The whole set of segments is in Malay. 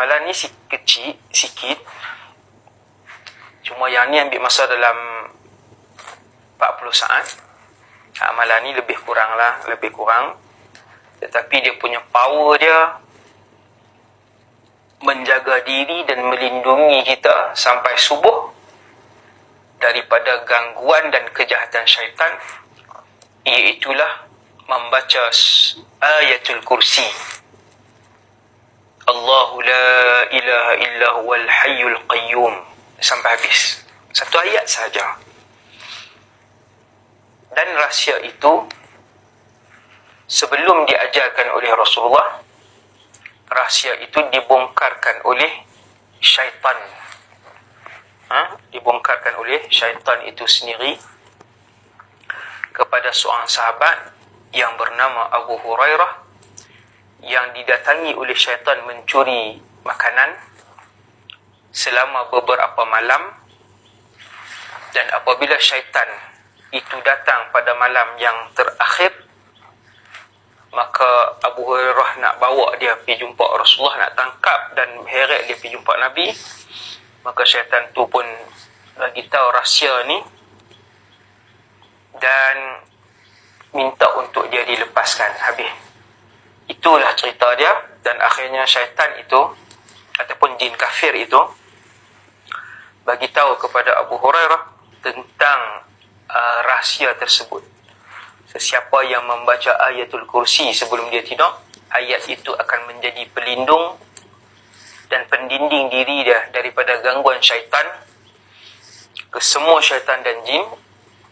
amalan ni si kecil sikit. Cuma yang ni ambil masa dalam 40 saat. Amalan ni lebih kurang lah lebih kurang. Tetapi dia punya power dia menjaga diri dan melindungi kita sampai subuh daripada gangguan dan kejahatan syaitan iaitulah membaca ayatul kursi Allahu la ilaha illa huwal hayyul qayyum. Sampai habis. Satu ayat saja. Dan rahsia itu sebelum diajarkan oleh Rasulullah rahsia itu dibongkarkan oleh syaitan. Ha? dibongkarkan oleh syaitan itu sendiri kepada seorang sahabat yang bernama Abu Hurairah yang didatangi oleh syaitan mencuri makanan selama beberapa malam. Dan apabila syaitan itu datang pada malam yang terakhir maka Abu Hurairah nak bawa dia pergi jumpa Rasulullah nak tangkap dan heret dia pergi jumpa Nabi. Maka syaitan tu pun bagi tahu rahsia ni dan minta untuk dia dilepaskan habis itulah cerita dia. Dan akhirnya syaitan itu ataupun jin kafir itu bagi tahu kepada Abu Hurairah tentang uh, rahsia tersebut. Sesiapa yang membaca ayatul kursi sebelum dia tidur ayat itu akan menjadi pelindung dan pendinding diri dia daripada gangguan syaitan ke semua syaitan dan jin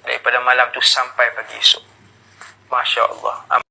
daripada malam tu sampai pagi esok. Masya Allah